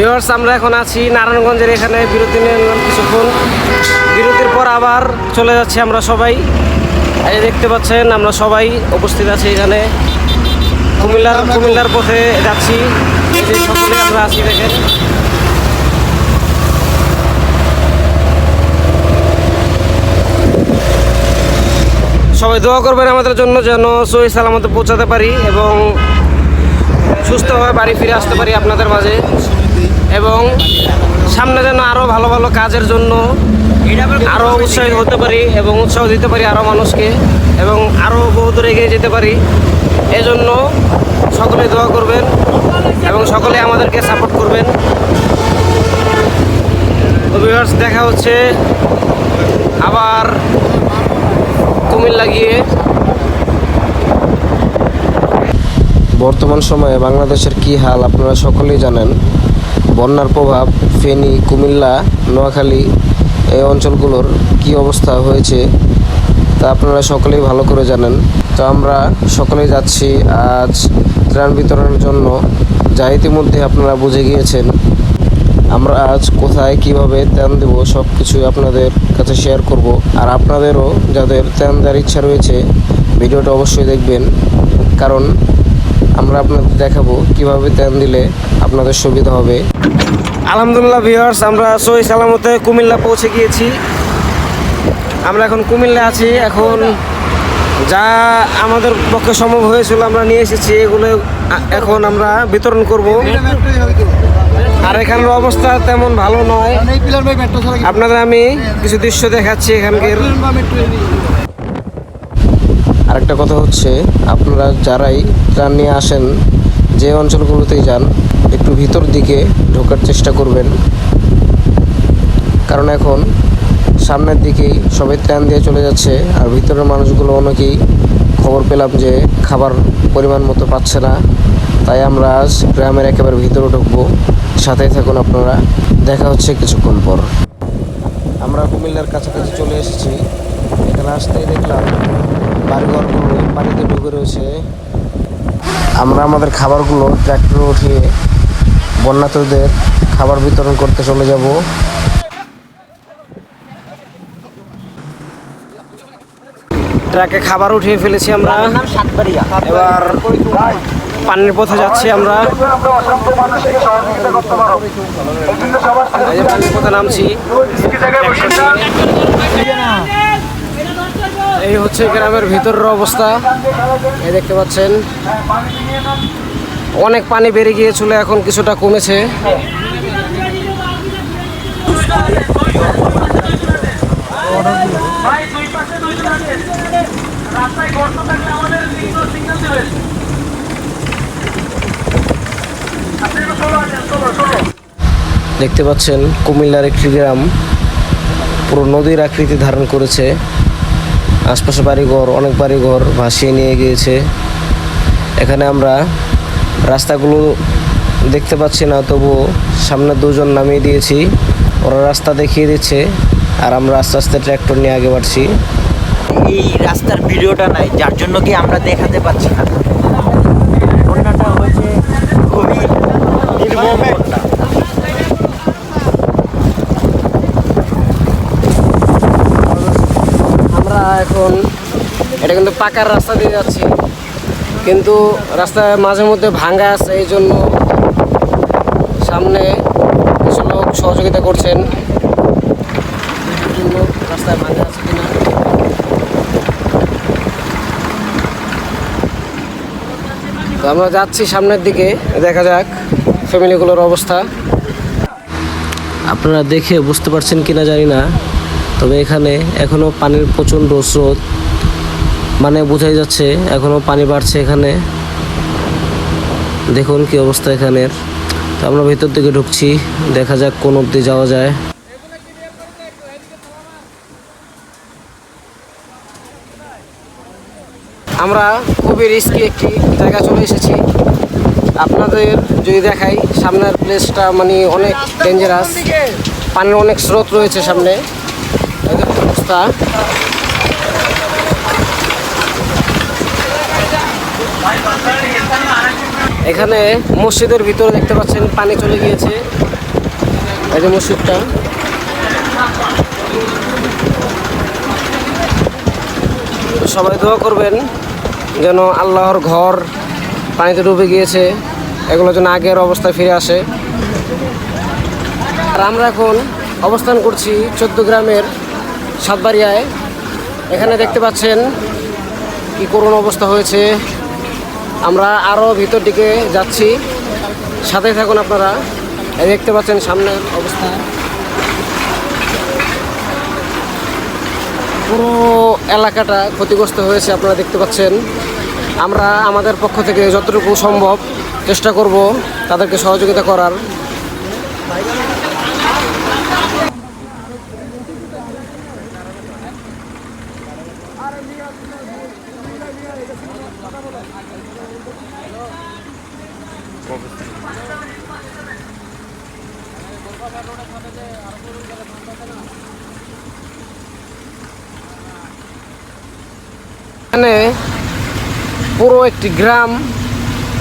Viewers আমরা এখন আছি নারায়ণগঞ্জের এখানে বিরতি নিলাম কিছুক্ষণ। বিরতির পর আবার চলে যাচ্ছি আমরা সবাই। এই দেখতে পাচ্ছেন, আমরা সবাই উপস্থিত আছি এখানে। কুমিল্লার কুমিল্লার পথে যাচ্ছি। সকলে আমরা আছি দেখেন। সবাই দোয়া করবেন আমাদের জন্য যেন সহি সালামতে পৌঁছাতে পারি এবং সুস্থভাবে বাড়ি ফিরে আসতে পারি আপনাদের মাঝে। এবং সামনে যেন আরও ভালো ভালো কাজের জন্য আরও উৎসাহী হতে পারি এবং উৎসাহ দিতে পারি আরও মানুষকে এবং আরও বহুদূর এগিয়ে যেতে পারি। এজন্য সকলে দোয়া করবেন এবং সকলে আমাদেরকে সাপোর্ট করবেন। ভিউয়ার্স দেখা হচ্ছে আবার কুমিল্লা গিয়ে। বর্তমান সময়ে বাংলাদেশের কি হাল আপনারা সকলেই জানেন। বন্যার প্রভাব, ফেনী, কুমিল্লা, নোয়াখালী এই অঞ্চলগুলোর কি অবস্থা হয়েছে তা আপনারা সকলেই ভালো করে জানেন। তো আমরা সকলেই যাচ্ছি আজ ত্রাণ বিতরণের জন্য। যা ইতিমধ্যে আপনারা বুঝে গিয়েছেন। আমরা আজ কোথায়, কীভাবে ত্যান দেব সব কিছুই আপনাদের কাছে শেয়ার করব। আর আপনাদেরও যাদের ত্যান দেওয়ার ইচ্ছা রয়েছে, ভিডিওটা অবশ্যই দেখবেন। কারণ আমরা আপনাদের দেখাবো কীভাবে ত্যান দিলে আপনাদের সুবিধা হবে। আলহামদুলিল্লাহ ভিউয়ার্স, আমরা সহি সালামতে কুমিল্লা পৌঁছে গিয়েছি। আমরা এখন কুমিল্লা আছি। এখন যা আমাদের পক্ষে সম্ভব হয়েছিল আমরা নিয়ে এসেছি, এগুলো এখন আমরা বিতরণ করব। আর এখানের অবস্থা তেমন ভালো নয়। আপনাদের আমি কিছু দৃশ্য দেখাচ্ছি এখানকার। আরেকটা কথা হচ্ছে, আপনারা যারাই ত্রাণ নিয়ে আসেন, যে অঞ্চলগুলোতেই যান, একটু ভিতর দিকে ঢোকার চেষ্টা করবেন। কারণ এখন সামনের দিকেই সবাই ত্রাণ দিয়ে চলে যাচ্ছে, আর ভিতরের মানুষগুলো অনেকেই খবর পেলাম যে খাবার পরিমাণ মতো পাচ্ছে না। তাই আমরা আজ গ্রামের একেবারে ভিতরে ঢুকবো। সাথেই থাকুন আপনারা। দেখা হচ্ছে কিছুক্ষণ পর। আমরা কুমিল্লার কাছাকাছি চলে এসেছি। এখানে আসতেই দেখলাম বাড়িঘরগুলো পানিতে ডুবে রয়েছে। আমরা আমাদের খাবারগুলো ট্র্যাক্টরে উঠিয়ে বন্যাতদের খাবার বিতরণ করতে চলে যাব। ট্রাকে খাবার উঠিয়ে ফেলেছি আমরা। এবার পানির পথে যাচ্ছি আমরা। পানির পথে নামছি। এই হচ্ছে গ্রামের ভিতরের অবস্থা। এই দেখতে পাচ্ছেন। অনেক পানি বেড়ে গিয়েছিল, এখন কিছুটা কমেছে। দেখতে পাচ্ছেন, কুমিল্লার একটি গ্রাম পুরো নদীর আকৃতি ধারণ করেছে। আশপাশে বাড়িঘর, অনেক বাড়িঘর ভাসিয়ে নিয়ে গিয়েছে। এখানে আমরা রাস্তাগুলো দেখতে পাচ্ছি না, তবুও সামনে দুজন নামিয়ে দিয়েছি। ওরা রাস্তা দেখিয়ে দিচ্ছে আর আমরা আস্তে আস্তে ট্র্যাক্টর নিয়ে আগে বাড়ছি। এই রাস্তার ভিডিওটা নাই, যার জন্য কি আমরা দেখাতে পাচ্ছি না বন্যাটা হয়েছে খুবই নির্মম বন্যা আমরা এখন এটা কিন্তু পাকার রাস্তা দিয়ে যাচ্ছি। কিন্তু রাস্তায় মাঝে মধ্যে ভাঙ্গা আছে, এই জন্য সামনে কিছু লোক সহযোগিতা করছেন। রাস্তায় ভাঙ্গা আছে কিনা। তো আমরা যাচ্ছি সামনের দিকে, দেখা যাক ফ্যামিলিগুলোর অবস্থা। আপনারা দেখে বুঝতে পারছেন কিনা জানি না, তবে এখানে এখনও পানির প্রচণ্ড স্রোত। মানে বোঝাই যাচ্ছে এখনও পানি বাড়ছে এখানে। দেখুন কি অবস্থা এখানের। তো আমরা ভিতর দিকে ঢুকছি, দেখা যাক কোন অবধি যাওয়া যায়। আমরা খুবই রিস্কি একটি জায়গা চলে এসেছি। আপনাদের যদি দেখাই, সামনের প্লেসটা মানে অনেক ডেঞ্জারাস পানির অনেক স্রোত রয়েছে সামনে। অবস্থা। এখানে মসজিদের ভিতরে দেখতে পাচ্ছেন পানি চলে গিয়েছে। এই যে মসজিদটা। সবাই দোয়া করবেন যেন আল্লাহর ঘর পানিতে ডুবে গিয়েছে এগুলো যেন আগের অবস্থায় ফিরে আসে। আর আমরা এখন অবস্থান করছি চোদ্দ গ্রামের সাতবাড়িয়ায়। এখানে দেখতে পাচ্ছেন কি করুণ অবস্থা হয়েছে। আমরা আরও ভিতর দিকে যাচ্ছি। সাথে থাকুন আপনারা। দেখতে পাচ্ছেন সামনের অবস্থা। পুরো এলাকাটা ক্ষতিগ্রস্ত হয়েছে আপনারা দেখতে পাচ্ছেন। আমরা আমাদের পক্ষ থেকে যতটুকু সম্ভব চেষ্টা করব তাদেরকে সহযোগিতা করার এখানে পুরো একটি গ্রাম,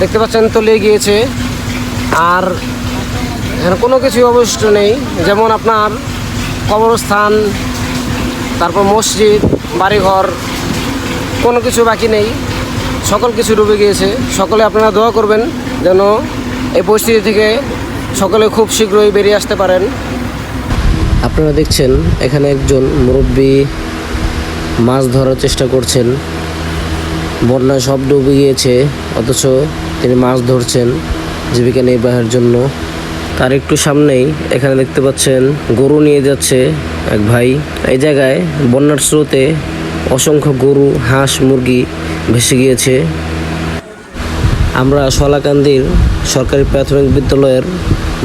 দেখতে পাচ্ছেন তলিয়ে গিয়েছে। আর এখানে কোনো কিছুই অবশিষ্ট নেই, যেমন আপনার কবরস্থান, তারপর মসজিদ, বাড়িঘর, কোনো কিছু বাকি নেই। সকল কিছু ডুবে গিয়েছে। সকলে আপনারা দোয়া করবেন যেন এই পরিস্থিতি থেকে সকলে খুব শীঘ্রই বেরিয়ে আসতে পারেন। আপনারা দেখছেন, এখানে একজন মুরব্বী মাছ ধরার চেষ্টা করছেন। বন্যায় সব ডুবে গিয়েছে, অথচ তিনি মাছ ধরছেন জীবিকা নির্বাহের জন্য। তার একটু সামনেই এখানে দেখতে পাচ্ছেন গরু নিয়ে যাচ্ছে এক ভাই। এই জায়গায় বন্যার স্রোতে অসংখ্য গরু, হাঁস, মুরগি ভেসে গিয়েছে। আমরা শলাকান্দির সরকারি প্রাথমিক বিদ্যালয়ের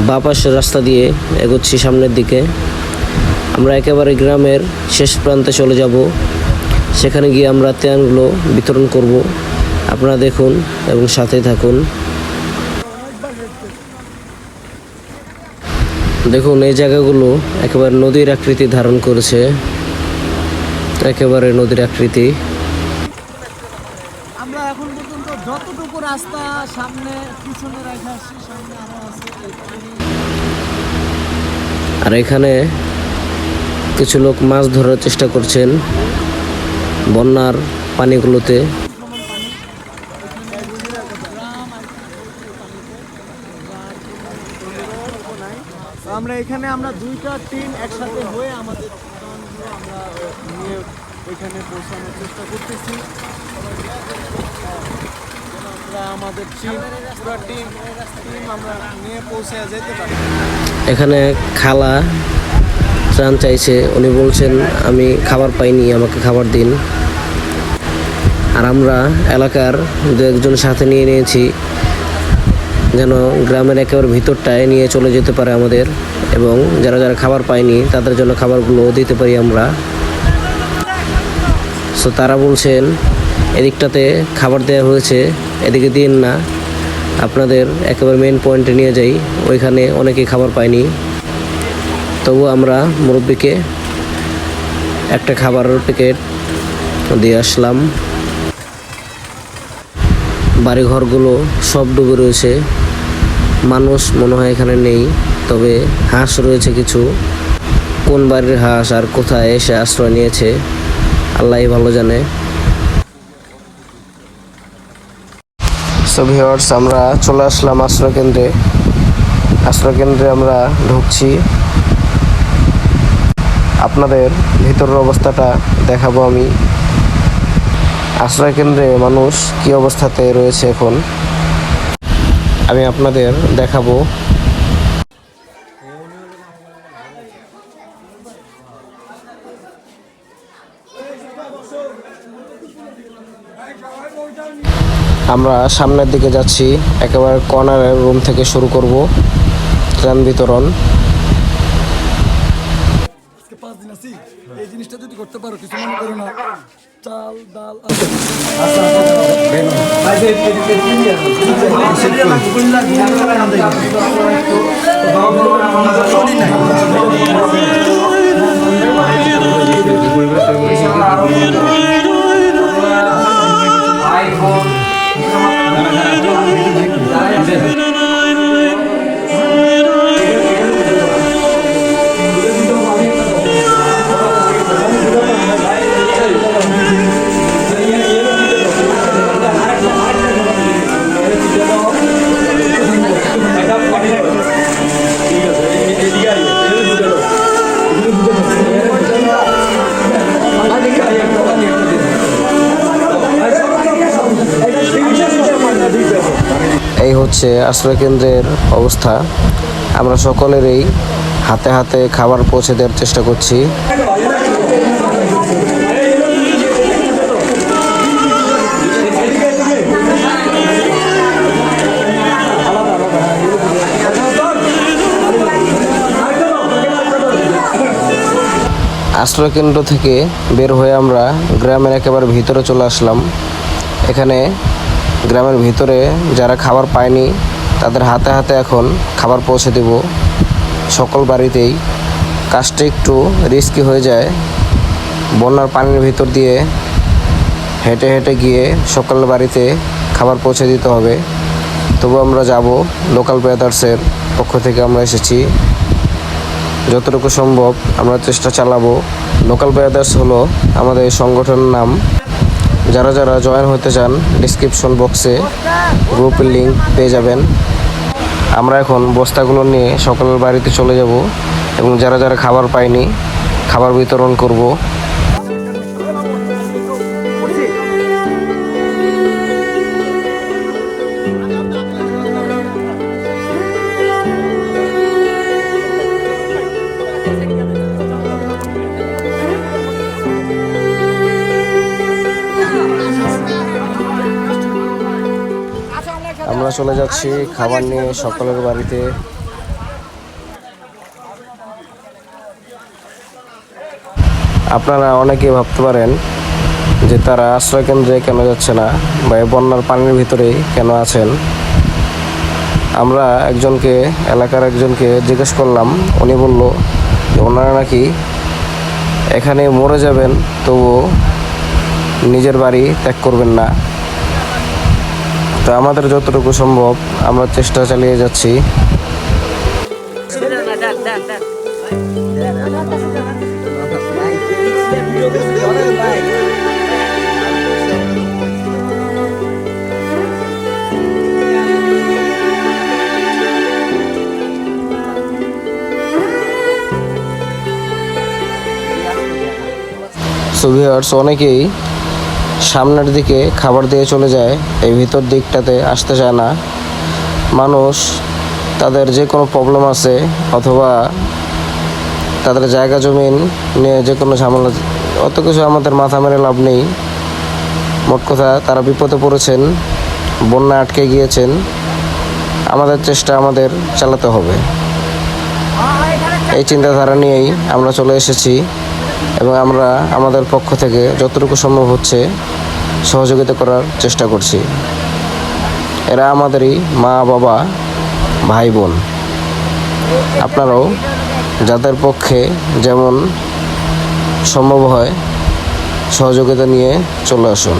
বাঁ পাশের রাস্তা দিয়ে এগোচ্ছি সামনের দিকে। আমরা একেবারে গ্রামের শেষ প্রান্তে চলে যাব। সেখানে গিয়ে আমরা ত্যানগুলো বিতরণ করব। আপনারা দেখুন এবং সাথে থাকুন। দেখুন এই জায়গাগুলো একেবারে নদীর আকৃতি ধারণ করেছে। একেবারে নদীর আকৃতি। আমরা এখন পর্যন্ত যতটুকু রাস্তা সামনে পিছনে রেখে সামনে আরও আছে আর এখানে কিছু লোক মাছ ধরার চেষ্টা করছেন। বন্যার পানিগুলোতে। আমরা এখানে আমরা দুইটা টিম একসাথে হয়ে আমাদের আমরা নিয়ে ওইখানে পৌঁছানোর চেষ্টা করতেছি। আমাদের টিম পুরো টিম টিম আমরা নিয়ে পৌঁছে যেতে পারি। এখানে খালা ত্রাণ চাইছে, উনি বলছেন, আমি খাবার পাইনি, আমাকে খাবার দিন। আর আমরা এলাকার দু একজন সাথে নিয়ে নিয়েছি, যেন গ্রামের একেবারে ভিতরটায় নিয়ে চলে যেতে পারে আমাদের এবং যারা যারা খাবার পায়নি, তাদের জন্য খাবারগুলো দিতে পারি আমরা। সো তারা বলছেন, এদিকটাতে খাবার দেওয়া হয়েছে, এদিকে দিন না। আপনাদের একেবারে মেন পয়েন্টে নিয়ে যাই। ওইখানে অনেকে খাবার পায়নি। তবু আমরা মুরব্বীকে একটা খাবারের প্যাকেট দিয়ে আসলাম। বাড়িঘরগুলো সব ডুবে রয়েছে। মানুষ মনে হয় এখানে নেই, তবে হাঁস রয়েছে কিছু। কোন বাড়ির হাঁস আর কোথায় এসে আশ্রয় নিয়েছে আল্লাহ ভালো জানে। সো ভিওয়ার্স আমরা চলে আসলাম আশ্রয় কেন্দ্রে। আশ্রয় কেন্দ্রে আমরা ঢুকছি। আপনাদের ভিতরের অবস্থাটা দেখাবো আমি। আশ্রয় কেন্দ্রে মানুষ কি অবস্থাতে রয়েছে এখন? আমি আপনাদের দেখাবো। আমরা সামনের দিকে যাচ্ছি। একেবারে কর্নারের রুম থেকে শুরু করব। ত্রাণ বিতরণ আজকে পাঁচ দিন আছি এই জিনিসটা যদি করতে পারো কিছু মনে করো না। চাল ডাল আইফোন হচ্ছে আশ্রয়কেন্দ্রের অবস্থা। আমরা সকলেরই হাতে হাতে খাবার পৌঁছে দেওয়ার চেষ্টা করছি। আশ্রয়কেন্দ্র থেকে বের হয়ে আমরা গ্রামের একেবারে ভিতরে চলে আসলাম। এখানে গ্রামের ভিতরে যারা খাবার পায়নি, তাদের হাতে হাতে এখন খাবার পৌঁছে দেব। সকল বাড়িতেই কাজটা একটু রিস্কি হয়ে যায়। বন্যার পানির ভিতর দিয়ে হেঁটে হেঁটে গিয়ে সকল বাড়িতে খাবার পৌঁছে দিতে হবে। তবু আমরা যাব লোকাল ব্রাদার্সের পক্ষ থেকে আমরা এসেছি। যতটুকু সম্ভব আমরা চেষ্টা চালাবো। লোকাল ব্রাদার্স হলো আমাদের সংগঠনের নাম। যারা যারা জয়েন হতে চান ডিসক্রিপশন বক্সে গ্রুপের লিঙ্ক পেয়ে যাবেন। আমরা এখন বস্তাগুলো নিয়ে সকলের বাড়িতে চলে যাব এবং যারা যারা খাবার পায়নি, খাবার বিতরণ করব। আমরা চলে যাচ্ছি খাবার নিয়ে সকলের বাড়িতে। আপনারা অনেকে ভাবতে পারেন যে তারা আশ্রয়কেন্দ্রে কেন যাচ্ছে না বা বন্যার পানির ভিতরে কেন আছেন। আমরা একজনকে, এলাকার একজনকে জিজ্ঞেস করলাম, উনি বলল যে ওনারা নাকি এখানে মরে যাবেন, তবুও নিজের বাড়ি ত্যাগ করবেন না। তো আমাদের যতটুকু সম্ভব আমরা চেষ্টা চালিয়ে যাচ্ছি। সুভিয়ার্স অনেকেই সামনের দিকে খাবার দিয়ে চলে যায়, এই ভিতর দিকটাতে আসতে চায় না। মানুষ তাদের যে কোনো প্রবলেম আছে অথবা তাদের জায়গা জমিন নিয়ে যে কোনো ঝামেলা, অত কিছু আমাদের মাথা মেরে লাভ নেই। মোট কথা তারা বিপদে পড়েছেন, বন্যা আটকে গিয়েছেন। আমাদের চেষ্টা আমাদের চালাতে হবে। এই চিন্তাধারা নিয়েই আমরা চলে এসেছি। এবং আমরা আমাদের পক্ষ থেকে যতটুকু সম্ভব হচ্ছে সহযোগিতা করার চেষ্টা করছি। এরা আমাদেরই মা, বাবা, ভাই, বোন। আপনারাও যাদের পক্ষে যেমন সম্ভব হয় সহযোগিতা নিয়ে চলে আসুন।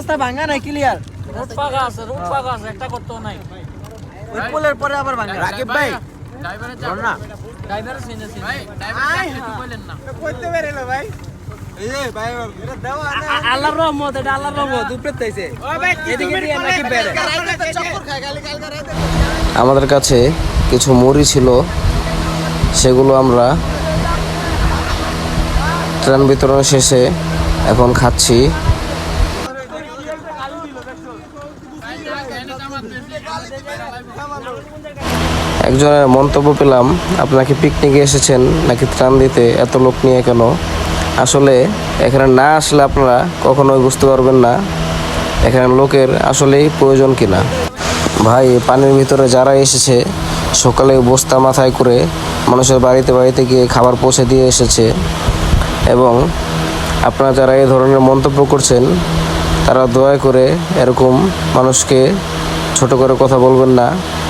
রাস্তা ভাঙা নাই ক্লিয়ার রোড ফাঁকা আছে রোড ফাঁকা আছে একটা করতেও নাই। ওই পোলের পরে আবার ভাঙা। রাকিব ভাই ড্রাইভারের না। ড্রাইভারের সিনে সিনে। ড্রাইভার একটু কইলেন না। কইতে বেরেলো ভাই। ভাই আল্লাহর রহমত এটা আল্লাহর রহমত উপরে তাইছে আমাদের কাছে কিছু মুড়ি ছিল। সেগুলো আমরা ত্রাণ বিতরণ শেষে এখন খাচ্ছি। একজনের মন্তব্য পেলাম আপনাকে পিকনিকে এসেছেন? নাকি ত্রাণ দিতে? এত লোক নিয়ে কেন? আসলে এখানে না আসলে আপনারা কখনোই বুঝতে পারবেন না এখানে লোকের আসলেই প্রয়োজন কিনা। ভাই, পানির ভিতরে যারা এসেছে, সকালে বস্তা মাথায় করে মানুষের বাড়িতে বাড়িতে গিয়ে খাবার পৌঁছে দিয়ে এসেছে এবং আপনারা যারা এই ধরনের মন্তব্য করছেন, তারা দয়া করে এরকম মানুষকে ছোট করে কথা বলবেন না।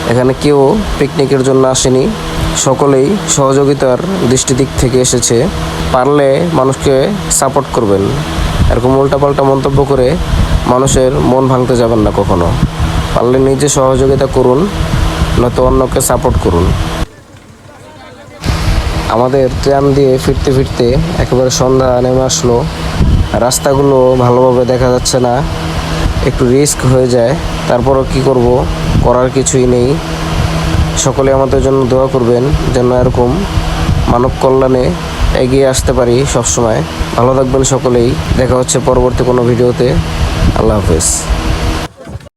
এখানে কেউ পিকনিকের জন্য আসেনি। সকলেই সহযোগিতার দৃষ্টিদিক থেকে এসেছে। পারলে মানুষকে সাপোর্ট করবেন। এরকম উল্টাপাল্টা মন্তব্য করে মানুষের মন ভাঙতে যাবেন না কখনো। পারলে নিজে সহযোগিতা করুন, নয়তো অন্যকে সাপোর্ট করুন। আমাদের ট্রাম দিয়ে ফিরতে ফিরতে একেবারে সন্ধ্যা নেমে আসলো। রাস্তাগুলো ভালোভাবে দেখা যাচ্ছে না। একটু রিস্ক হয়ে যায়। তারপরও কি করব? করার কিছুই নেই। সকলে আমাদের জন্য দোয়া করবেন যেন এরকম মানব কল্যাণে এগিয়ে আসতে পারি সবসময়। ভালো থাকবেন সকলেই। দেখা হচ্ছে পরবর্তী কোনো ভিডিওতে। আল্লাহ হাফেজ।